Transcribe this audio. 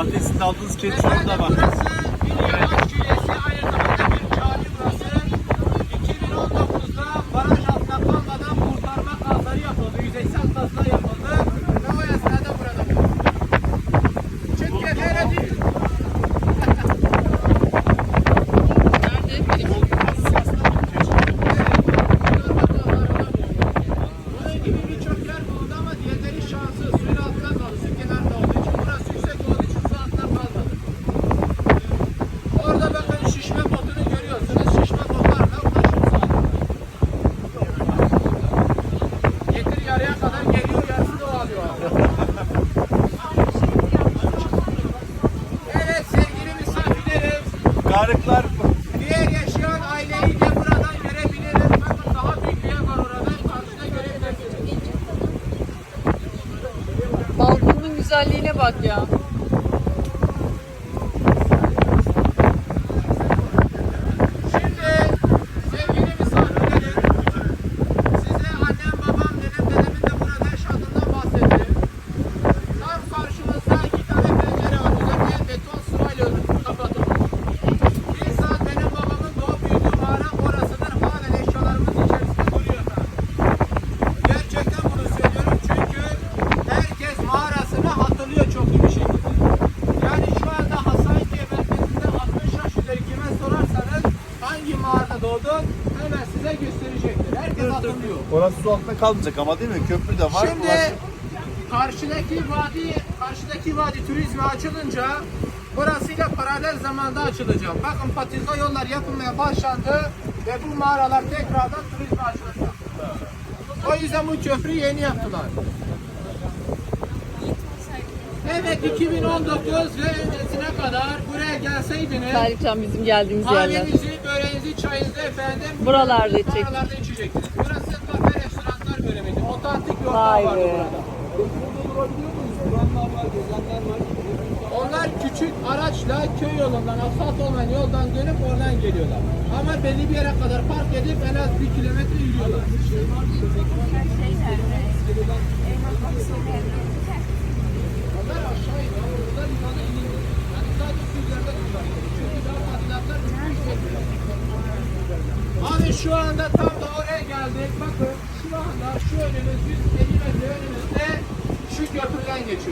Adresini aldınız, ketçapı da var. Kadar geliyor, yarısı da alıyor. Evet sevgili misafirlerim. Garıklar Diğer yaşayan aileyi de buradan görebiliriz. Bakın daha büyük bir yer var orada. Karşıda görebilirsiniz. Balkonun güzelliğine bak ya. Mağarada doğdun hemen size gösterecektir. Herkes hatırlıyor. Orası su altında kalmayacak ama değil mi? Köprü de var. Şimdi karşıdaki vadi, karşıdaki vadi turizme açılınca burasıyla paralel zamanda açılacak. Bakın patika yollar yapılmaya başlandı ve bu mağaralar tekrardan turizme açılacak. O yüzden bu köprüyü yeni yaptılar. Evet 2019 ve kadar buraya gelseydiniz Tarihten bizim geldiğimiz yerler. kahvenizi, böreğinizi, çayınızı efendim Buralarda içecek. Buralarda içecektiniz. Burası kafe restoranlar bölümüydü. Otantik bir ortam Vay vardı be. burada. Onlar küçük araçla köy yolundan, asfalt olmayan yoldan dönüp oradan geliyorlar. Ama belli bir yere kadar park edip en az bir kilometre yürüyorlar. Onlar şu anda tam da oraya geldik. Bakın şu anda şu önümüz 150 metre önümüzde şu köprüden geçiyor.